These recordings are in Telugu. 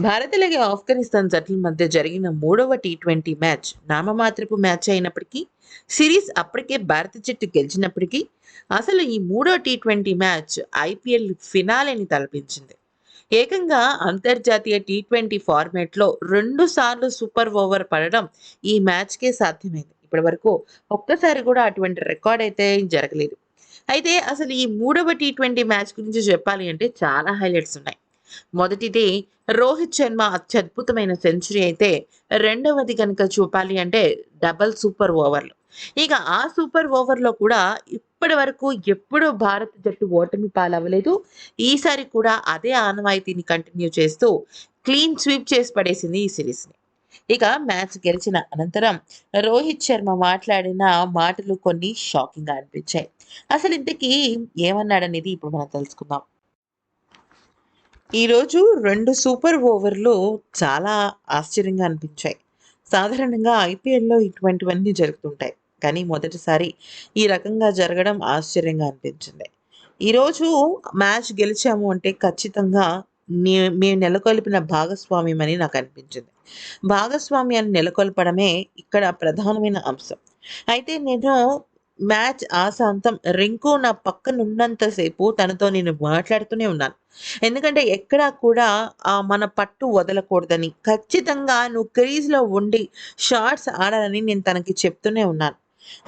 భారత్ అలాగే ఆఫ్ఘనిస్తాన్ జట్ల మధ్య జరిగిన మూడవ టీ ట్వంటీ మ్యాచ్ నామమాత్రపు మ్యాచ్ అయినప్పటికీ సిరీస్ అప్పటికే భారత జట్టు గెలిచినప్పటికీ అసలు ఈ మూడో టీ ట్వంటీ మ్యాచ్ ఐపీఎల్ ఫినాలేని తలపించింది. ఏకంగా అంతర్జాతీయ టీ ట్వంటీ ఫార్మాట్లో రెండు సార్లు సూపర్ ఓవర్ పడడం ఈ మ్యాచ్కే సాధ్యమైంది. ఇప్పటి వరకు ఒక్కసారి కూడా అటువంటి రికార్డ్ అయితే జరగలేదు. అయితే అసలు ఈ మూడవ టీ ట్వంటీ మ్యాచ్ గురించి చెప్పాలి అంటే చాలా హైలైట్స్ ఉన్నాయి. మొదటిది రోహిత్ శర్మ అత్యద్భుతమైన సెంచరీ అయితే రెండవది కనుక చూపాలి అంటే డబల్ సూపర్ ఓవర్లు. ఇక ఆ సూపర్ ఓవర్లో కూడా ఇప్పటి వరకు ఎప్పుడూ భారత జట్టు ఓటమి పాలవ్వలేదు. ఈసారి కూడా అదే ఆనవాయితీని కంటిన్యూ చేస్తూ క్లీన్ స్వీప్ చేసి పడేసింది ఈ సిరీస్ని. ఇక మ్యాచ్ గెలిచిన అనంతరం రోహిత్ శర్మ మాట్లాడిన మాటలు కొన్ని షాకింగ్గా అనిపించాయి. అసలు ఇంతకీ ఏమన్నాడనేది ఇప్పుడు మనం తెలుసుకుందాం. ఈరోజు రెండు సూపర్ ఓవర్లు చాలా ఆశ్చర్యంగా అనిపించాయి. సాధారణంగా ఐపీఎల్లో ఇటువంటివన్నీ జరుగుతుంటాయి. కానీ మొదటిసారి ఈ రకంగా జరగడం ఆశ్చర్యంగా అనిపించింది. ఈరోజు మ్యాచ్ గెలిచాము అంటే ఖచ్చితంగా మేము నెలకొల్పిన భాగస్వామ్యం అని నాకు అనిపించింది. భాగస్వామ్యాన్ని నెలకొల్పడమే ఇక్కడ ప్రధానమైన అంశం. అయితే నేను మ్యాచ్ ఆశాంతం రింకు నా పక్కన ఉన్నంతసేపు తనతో నేను మాట్లాడుతూనే ఉన్నాను. ఎందుకంటే ఎక్కడా కూడా మన పట్టు వదలకూడదని. ఖచ్చితంగా నువ్వు క్రీజ్లో ఉండి షార్ట్స్ ఆడాలని నేను తనకి చెప్తూనే ఉన్నాను.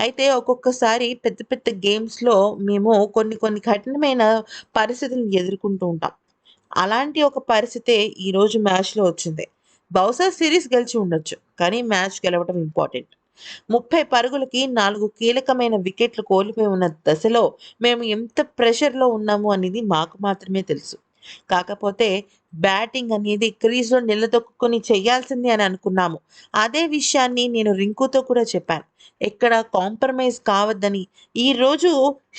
అయితే ఒక్కొక్కసారి పెద్ద పెద్ద గేమ్స్లో మేము కొన్ని కొన్ని కఠినమైన పరిస్థితులను ఎదుర్కొంటూ ఉంటాం. అలాంటి ఒక పరిస్థితే ఈరోజు మ్యాచ్లో వచ్చింది. బహుశా సిరీస్ గెలిచి ఉండొచ్చు. కానీ మ్యాచ్ గెలవడం ఇంపార్టెంట్. ముప్పై పరుగులకి నాలుగు కీలకమైన వికెట్లు కోల్పోయి ఉన్న దశలో మేము ఎంత ప్రెషర్లో ఉన్నాము అనేది మాకు మాత్రమే తెలుసు. కాకపోతే బ్యాటింగ్ అనేది క్రీజ్లో నిలదొక్కుని చేయాల్సింది అని అనుకున్నాము. అదే విషయాన్ని నేను రింకుతో కూడా చెప్పాను. ఎక్కడ కాంప్రమైజ్ కావద్దని ఈరోజు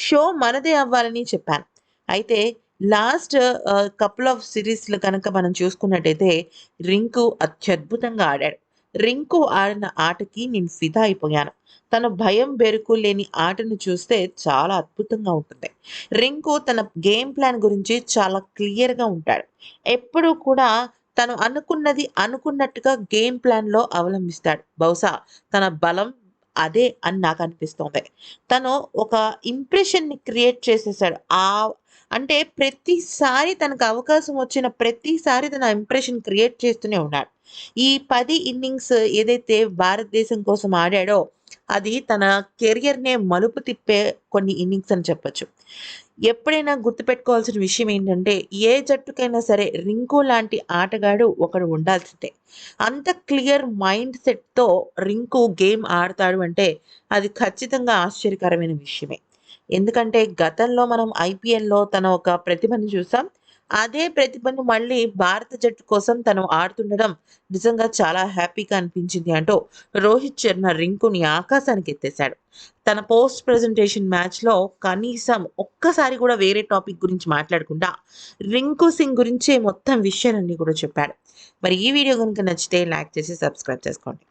షో మనదే అవ్వాలని చెప్పాను. అయితే లాస్ట్ కపుల్ ఆఫ్ సిరీస్లు కనుక మనం చూసుకున్నట్టయితే రింకు అత్యద్భుతంగా ఆడాడు. రింకు ఆడిన ఆటకి నేను ఫిదా అయిపోయాను. తన భయం బెరుకు లేని ఆటను చూస్తే చాలా అద్భుతంగా ఉంటుంది. రింకు తన గేమ్ ప్లాన్ గురించి చాలా క్లియర్గా ఉంటాడు. ఎప్పుడూ కూడా తను అనుకున్నది అనుకున్నట్టుగా గేమ్ ప్లాన్లో అవలంబిస్తాడు. బహుశా తన బలం అదే అని నాకు అనిపిస్తోంది. తను ఒక ఇంప్రెషన్ని క్రియేట్ చేసేసాడు. ఆ అంటే ప్రతిసారి తనకు అవకాశం వచ్చిన ప్రతిసారి తన ఇంప్రెషన్ క్రియేట్ చేస్తూనే ఉన్నాడు. ఈ పది ఇన్నింగ్స్ ఏదైతే భారతదేశం కోసం ఆడాడో అది తన కెరియర్నే మలుపు తిప్పే కొన్ని ఇన్నింగ్స్ అని చెప్పచ్చు. ఎప్పుడైనా గుర్తుపెట్టుకోవాల్సిన విషయం ఏంటంటే ఏ జట్టుకైనా సరే రింకు లాంటి ఆటగాడు ఒకడు ఉండాల్సిందే. అంత క్లియర్ మైండ్ సెట్తో రింకు గేమ్ ఆడతాడు అంటే అది ఖచ్చితంగా ఆశ్చర్యకరమైన విషయమే. ఎందుకంటే గతంలో మనం ఐపీఎల్లో తన ఒక ప్రతిభను చూసాం. అదే ప్రతిభను మళ్ళీ భారత జట్టు కోసం తను ఆడుతుండడం నిజంగా చాలా హ్యాపీగా అనిపించింది అంటూ రోహిత్ శర్మ రింకుని ఆకాశానికి ఎత్తేశాడు. తన పోస్ట్ ప్రజెంటేషన్ మ్యాచ్లో కనీసం ఒక్కసారి కూడా వేరే టాపిక్ గురించి మాట్లాడకుండా రింకు సింగ్ గురించే మొత్తం విషయాలన్నీ కూడా చెప్పాడు. మరి ఈ వీడియో కనుక నచ్చితే లైక్ చేసి సబ్స్క్రైబ్ చేసుకోండి.